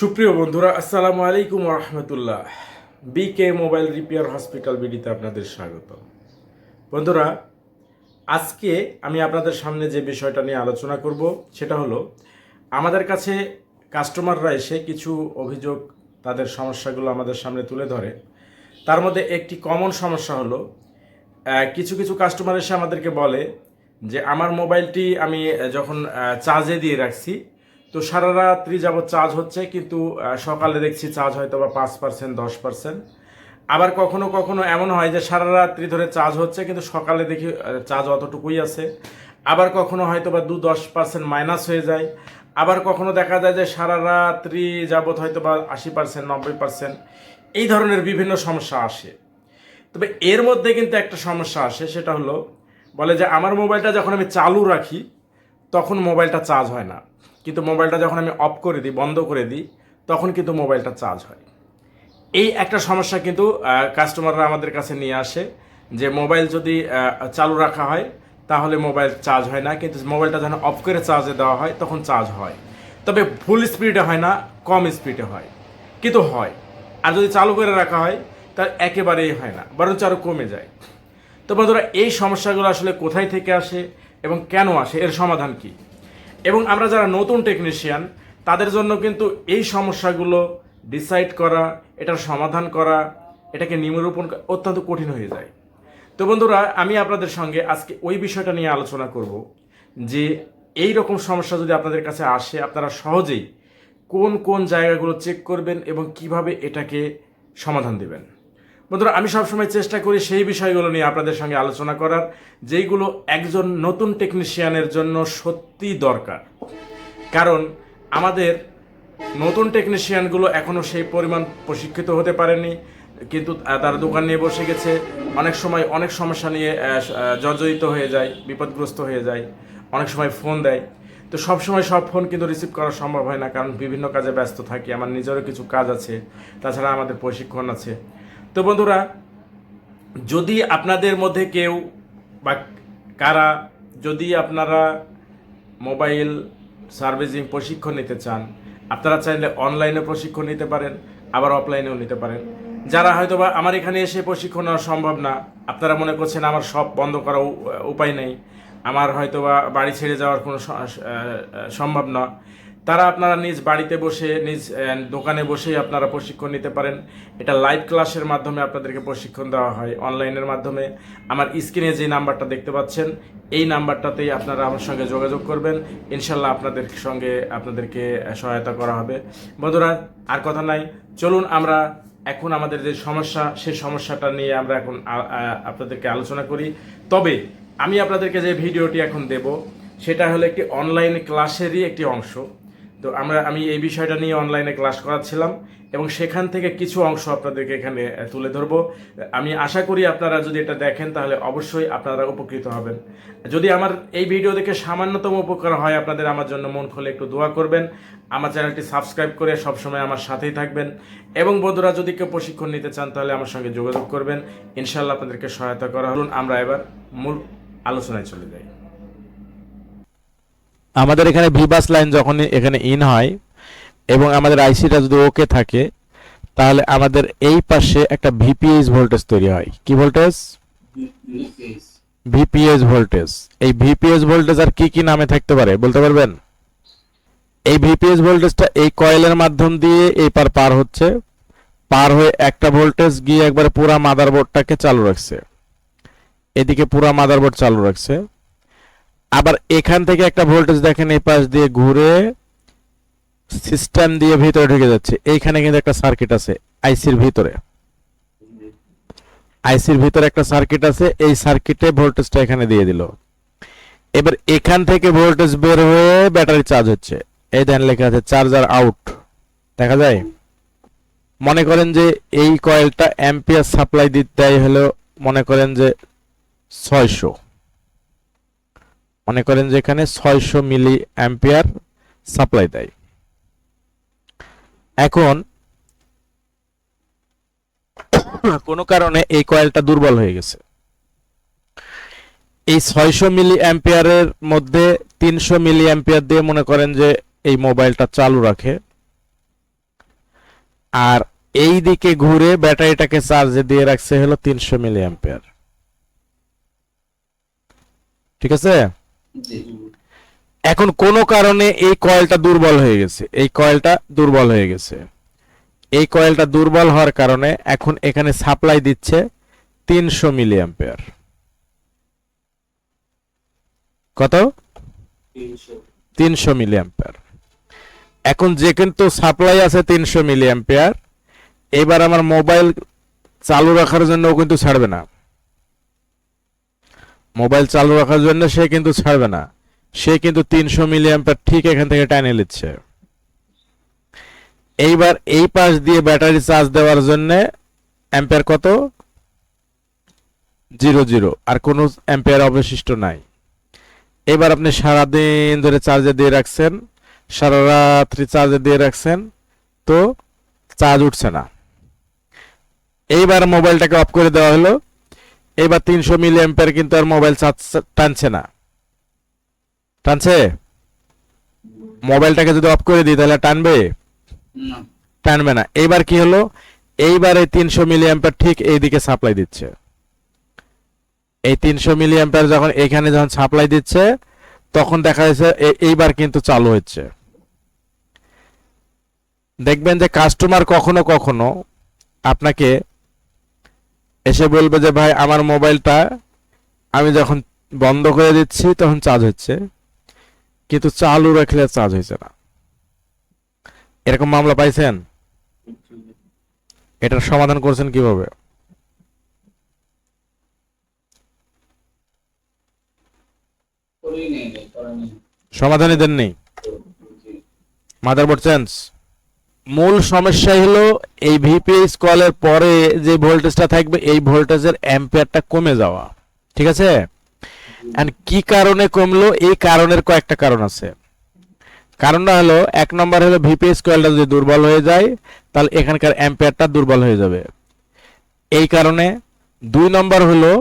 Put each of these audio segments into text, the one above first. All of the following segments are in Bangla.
সুপ্রিয় বন্ধুরা, আসসালামু আলাইকুম রহমতুল্লাহ। বিকে মোবাইল রিপেয়ার হসপিটাল বিডিতে আপনাদের স্বাগত বন্ধুরা, আজকে আমি আপনাদের সামনে যে বিষয়টা নিয়ে আলোচনা করব, সেটা হলো, আমাদের কাছে কাস্টমাররা এসে কিছু অভিযোগ, তাদের সমস্যাগুলো আমাদের সামনে তুলে ধরে। তার মধ্যে একটি কমন সমস্যা হলো কিছু কিছু কাস্টমার এসে আমাদেরকে বলে যে, আমার মোবাইলটি আমি যখন চার্জে দিয়ে রাখছি তো সারা রাত্রি যাবত চার্জ হচ্ছে, কিন্তু সকালে দেখছি চার্জ হয়তো বা পাঁচ পার্সেন্ট দশ পার্সেন্ট আবার কখনো কখনো এমন হয় যে সারা রাত্রি ধরে চার্জ হচ্ছে, কিন্তু সকালে দেখি চার্জ অতটুকুই আছে। আবার কখনো হয়তো বা দু দশ পার্সেন্ট মাইনাস হয়ে যায়। আবার কখনো দেখা যায় যে সারা রাত্রি যাবৎ হয়তো বা আশি পার্সেন্ট নব্বই পার্সেন্ট এই ধরনের বিভিন্ন সমস্যা আসে। তবে এর মধ্যে কিন্তু একটা সমস্যা আসে, সেটা হলো, বলে যে আমার মোবাইলটা যখন আমি চালু রাখি, তখন মোবাইলটা চার্জ হয় না। কিন্তু মোবাইলটা যখন আমি অফ করে দিই, বন্ধ করে দিই, তখন কিন্তু মোবাইলটা চার্জ হয়। এই একটা সমস্যা কিন্তু কাস্টমাররা আমাদের কাছে নিয়ে আসে যে মোবাইল যদি চালু রাখা হয়, তাহলে মোবাইল চার্জ হয় না। কিন্তু মোবাইলটা যখন অফ করে চার্জে দেওয়া হয়, তখন চার্জ হয়। তবে ফুল স্পিডে হয় না, কম স্পিডে হয়। কিন্তু হয়। আর যদি চালু করে রাখা হয় তার একেবারেই হয় না, বরঞ্চ আরও কমে যায়। তো বন্ধুরা, এই সমস্যাগুলো আসলে কোথায় থেকে আসে এবং কেন আসে? এর সমাধান কি? এবং আমরা যারা নতুন টেকনিশিয়ান তাদের জন্য কিন্তু এই সমস্যাগুলো ডিসাইড করা এটার সমাধান করা, এটাকে নিম্নরূপণ অত্যন্ত কঠিন হয়ে যায়। তো বন্ধুরা, আমি আপনাদের সঙ্গে আজকে ওই বিষয়টা নিয়ে আলোচনা করব যে এই রকম সমস্যা যদি আপনাদের কাছে আসে, আপনারা সহজেই কোন কোন জায়গাগুলো চেক করবেন এবং কীভাবে এটাকে সমাধান দেবেন। বন্ধুরা, আমি সবসময় চেষ্টা করি সেই বিষয়গুলো নিয়ে আপনাদের সঙ্গে আলোচনা করার, যেইগুলো একজন নতুন টেকনিশিয়ানের জন্য সত্যি দরকার। কারণ আমাদের নতুন টেকনিশিয়ানগুলো এখনও সেই পরিমাণ প্রশিক্ষিত হতে পারেনি, কিন্তু তারা দোকান নিয়ে বসে গেছে। অনেক সময় অনেক সমস্যা নিয়ে জর্জরিত হয়ে যায়, বিপদগ্রস্ত হয়ে যায়, অনেক সময় ফোন দেয়। তো সব সময় সব ফোন কিন্তু রিসিভ করা সম্ভব হয় না, কারণ বিভিন্ন কাজে ব্যস্ত থাকি, আমার নিজেরও কিছু কাজ আছে, তাছাড়া আমাদের প্রশিক্ষণ আছে। তো বন্ধুরা, যদি আপনাদের মধ্যে কেউ বা কারা যদি আপনারা মোবাইল সার্ভিসিং প্রশিক্ষণ নিতে চান, আপনারা চাইলে অনলাইনে প্রশিক্ষণ নিতে পারেন, আবার অফলাইনেও নিতে পারেন। যারা হয়তো বা আমার এখানে এসে প্রশিক্ষণ নেওয়া সম্ভব না, আপনারা মনে করছেন আমার সব বন্ধ করা উপায় নেই, আমার হয়তো বা বাড়ি ছেড়ে যাওয়ার কোনো সম্ভব না তারা আপনারা নিজ বাড়িতে বসে, নিজ দোকানে বসেই আপনারা প্রশিক্ষণ নিতে পারেন। এটা লাইভ ক্লাসের মাধ্যমে আপনাদেরকে প্রশিক্ষণ দেওয়া হয় অনলাইনের মাধ্যমে। আমার স্ক্রিনে যে নাম্বারটা দেখতে পাচ্ছেন, এই নাম্বারটাতেই আপনারা আমার সঙ্গে যোগাযোগ করবেন। ইনশাল্লাহ আপনাদের সঙ্গে আপনাদেরকে সহায়তা করা হবে। বন্ধুরা, আর কথা নাই। চলুন আমরা এখন আমাদের যে সমস্যা সেই সমস্যাটা নিয়ে আমরা এখন আপনাদেরকে আলোচনা করি। তবে আমি আপনাদেরকে যে ভিডিওটি এখন দেব, সেটা হলো একটি অনলাইন ক্লাসেরই একটি অংশ। তো আমরা, আমি এই বিষয়টা নিয়ে অনলাইনে ক্লাস করাচ্ছিলাম এবং সেখান থেকে কিছু অংশ আপনাদেরকে এখানে তুলে ধরবো। আমি আশা করি আপনারা যদি এটা দেখেন, তাহলে অবশ্যই আপনারা উপকৃত হবেন। যদি আমার এই ভিডিও দেখে সামান্যতম উপকার হয়, আপনাদের আমার জন্য মন খুলে একটু দোয়া করবেন। আমার চ্যানেলটি সাবস্ক্রাইব করে সবসময় আমার সাথেই থাকবেন। এবং বন্ধুরা, যদি কেউ প্রশিক্ষণ নিতে চান, তাহলে আমার সঙ্গে যোগাযোগ করবেন। ইনশাল্লাহ আপনাদেরকে সহায়তা করা হলুন আমরা এবার মূল আলোচনায় চলে যাই। আমাদের এখানে ভিবাস লাইন যখন এখানে ইন হয়, এবং আমাদের আইসিটা যদি ওকে থাকে, তাহলে আমাদের এই পাশে একটা ভিপিএস ভোল্টেজ তৈরি হয়। কি ভোল্টেজ ভিপিএস ভোল্টেজ এই ভিপিএস ভোল্টেজ আর কি কি নামে থাকতে পারে, বলতে পারবেন? এই ভিপিএস ভোল্টেজটা এই কয়েলের মাধ্যম দিয়ে এই পার পার হচ্ছে, পার হয়ে একটা ভোল্টেজ গিয়ে একবারে পুরা মাদারবোর্ডটাকে চালু রাখছে। এদিকে পুরা মাদারবোর্ড চালু রাখছে। আবার এখান থেকে একটা ভোল্টেজ দেখেন, এই পাশ দিয়ে ঘুরে সিস্টেম দিয়ে ভিতরে ঢুকে যাচ্ছে। এইখানে কিন্তু একটা সার্কিট আছে আইসির ভিতরে। আইসির ভিতরে একটা সার্কিট আছে, এই সার্কিটে ভোল্টেজটা এখানে দিয়ে দিল। এবার এখান থেকে ভোল্টেজ বের হয়ে ব্যাটারি চার্জ হচ্ছে। এই দেন লেখা আছে চার্জার আউট দেখা যায়? মনে করেন যে এই কয়েলটা অ্যাম্পিয়ার সাপ্লাই দিতে হলো, মনে করেন যে ছয়শো। মনে করেন যে এখানে ছয়শো মিলি অ্যাম্পিয়ার সাপ্লাই দেয়। এখন কোনো কারণে এই কয়েলটা দুর্বল হয়ে গেছে। এই ছয়শো মিলি অ্যাম্পিয়ারের মধ্যে তিনশো মিলি অ্যাম্পিয়ার দিয়ে মনে করেন যে এই মোবাইলটা চালু রাখে। আর এই দিকে ঘুরে ব্যাটারিটাকে চার্জে দিয়ে রাখছে হলো তিনশো মিলি অ্যাম্পিয়ার। ঠিক আছে? এখন কোনো কারণে এই কয়েলটা দুর্বল হয়ে গেছে। এই কয়েলটা দুর্বল হয়ে গেছে। এই কয়েলটা দুর্বল হওয়ার কারণে এখন এখানে সাপ্লাই দিচ্ছে তিনশো মিলি অ্যাম্পিয়ার কত? তিনশো। মিলি অ্যাম্পিয়ার এখন যে কিন্তু সাপ্লাই আছে তিনশো মিলি অ্যাম্পিয়ার এবার আমার মোবাইল চালু রাখার জন্য কিন্তু ছাড়বে না। মোবাইল চালু রাখার জন্য সে কিন্তু ছাড়বে না। সে কিন্তু তিনশো মিলি ঠিক এখান থেকে টানে নিচ্ছে। এইবার এই পাশ দিয়ে ব্যাটারি চার্জ দেওয়ার জন্য অ্যাম্পিয়ার কত? Zero zero. আর কোনো অ্যাম্পিয়ার অবশিষ্ট নাই। এবার আপনি সারাদিন ধরে চার্জে দিয়ে রাখছেন, সারা রাত্রি চার্জে দিয়ে রাখছেন, তো চার্জ উঠছে না। এইবার মোবাইলটাকে অফ করে দেওয়া হলো। এবার তিনশো মিলি অ্যাম্পিয়ার কিন্তু আর মোবাইল চার্জ টানছে না। টানছে? মোবাইলটাকে যদি অফ করে দিই তাহলে টানবে? টানবে না। এইবার কি হলো? এইবার এই তিনশো মিলি অ্যাম্পিয়ার ঠিক এইদিকে সাপ্লাই দিচ্ছে। এই তিনশো মিলি অ্যাম্পিয়ার যখন এখানে যখন সাপ্লাই দিচ্ছে তখন দেখা যাচ্ছে এইবার কিন্তু চালু হচ্ছে। দেখবেন যে কাস্টমার কখনো কখনো আপনাকে এসে বলবে যে, ভাই, আমার মোবাইলটা আমি যখন বন্ধ করে দিচ্ছি, তখন চার্জ হচ্ছে। কিন্তু চালু রাখলে চার্জ হয়েছে না। এরকম মামলা পাইছেন? এটার সমাধান করছেন কীভাবে? সমাধানই দেননি। মাদারবোর্ড চেঞ্জ মূল সমস্যা হলো এই ভিপিএস কলের পরে যে ভোল্টেজটা থাকবে এই ভোল্টেজের অ্যাম্পিয়ারটা কমে যাওয়া। ঠিক আছে? এন্ড কি কারণে কমলো? এই কারণের কয়েকটা কারণ আছে। কারণটা হলো এক নম্বর হলো ভিপিএস কয়েলটা যদি দুর্বল হয়ে যায় তাহলে এখানকার অ্যাম্পিয়ারটা দুর্বল হয়ে যাবে। এই কারণে। দুই নম্বর হলো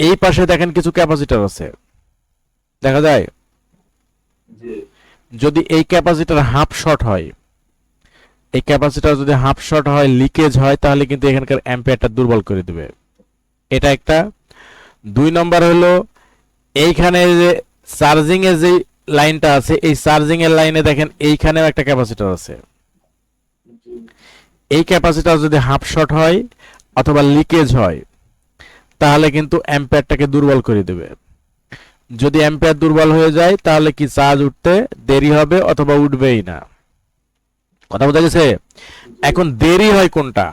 এই পাশে দেখেন কিছু ক্যাপাসিটর আছে। দেখা যায়? যদি এই ক্যাপাসিটর হাফ শর্ট হয় এই ক্যাপাসিটর যদি হাফ শর্ট হয়, লিকেজ হয়, তাহলে কিন্তু এখানকার অ্যাম্পিয়ারটা দুর্বল করে দেবে। এটা একটা। দুই নম্বর হলো, এইখানে যে চার্জিং এর যে লাইনটা আছে, এই চার্জিং এর লাইনে দেখেন, এইখানেও একটা ক্যাপাসিটর আছে। এই ক্যাপাসিটর যদি হাফ শর্ট হয় অথবা লিকেজ হয়, তাহলে কিন্তু অ্যাম্পিয়ারটাকে দুর্বল করে দেবে। যদি অ্যাম্পিয়ার দুর্বল হয়ে যায়, তাহলে কি চার্জ উঠতে দেরি হবে অথবা উঠবেই না? কথা বোঝা গেছে? এখন দেরি হয় কোনটা?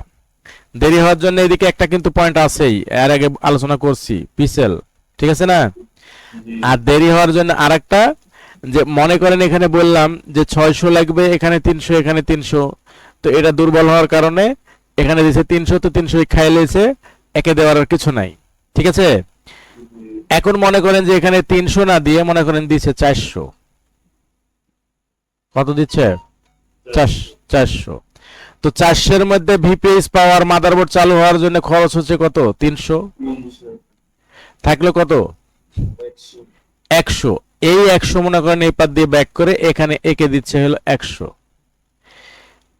দেরি হওয়ার জন্য এদিকে একটা কিন্তু পয়েন্ট আছেই। এর আগে আলোচনা করছি। পিসেল, ঠিক আছে না? আর দেরি হওয়ার জন্য আরেকটা, যে মনে করেন এখানে বললাম যে ছয়শো লাগবে, এখানে তিনশো এখানে তিনশো। তো এটা দুর্বল হওয়ার কারণে এখানে দিছে তিনশো, তো তিনশো খাই লেছে। একে দেওয়ার আর কিছু নাই। ঠিক আছে? এখন মনে করেন যে এখানে তিনশো না দিয়ে মনে করেন দিচ্ছে চারশো। কত দিচ্ছে? চারশ- তো চারশোর মধ্যে ভিপিএস পাওয়ার মাদারবোর্ড চালু হওয়ার জন্য খরচ হচ্ছে কত? তিনশো? থাকল কত? একশো। এই একশো মনে করেন এই পাত দিয়ে ব্যাক করে এখানে একে দিচ্ছে হলো একশো।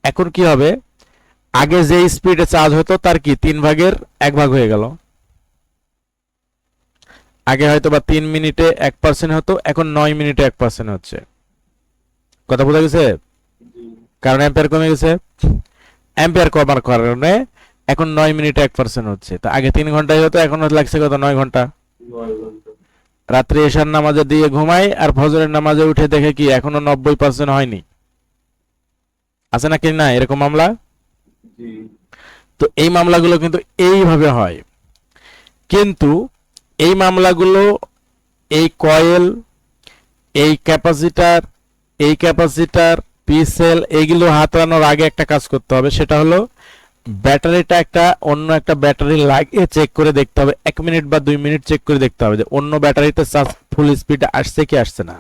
এখন কি হবে? আগে যে স্পিডে চার্জ হতো তার কি তিন ভাগের এক ভাগ হয়ে গেল? আগে হয়তো বা তিন মিনিটে এক পার্সেন্ট হতো, এখন নয় মিনিটে এক পার্সেন্ট হচ্ছে। কথা বোঝা গেছে? কারণ অ্যাম্পিয়ার কমে গেছে। অ্যাম্পিয়ার কমার কারণে এখন নয় মিনিটে এক পার্সেন্ট হচ্ছে। তো আগে তিন ঘন্টায় হতো এখন লাগছে কত? নয় ঘণ্টা। রাত্রে এশার নামাজে দিয়ে ঘুমাই আর ফজরের নামাজে উঠে দেখে কি এখনও নব্বই পার্সেন্ট হয়নি? আছে নাকি না এরকম মামলা? তো এই মামলাগুলো কিন্তু এইভাবে হয়। কিন্তু এই মামলাগুলো এই কয়েল এই ক্যাপাসিটার এই ক্যাপাসিটার পিসেল এইগুলো হাতানোর আগে একটা কাজ করতে হবে, সেটা হলো ব্যাটারিটা একটা অন্য একটা ব্যাটারি লাগিয়ে চেক করে দেখতে হবে, এক মিনিট বা দুই মিনিট চেক করে দেখতে হবে যে অন্য ব্যাটারিতে চার্জ ফুল স্পিডে আসছে কি আসছে না।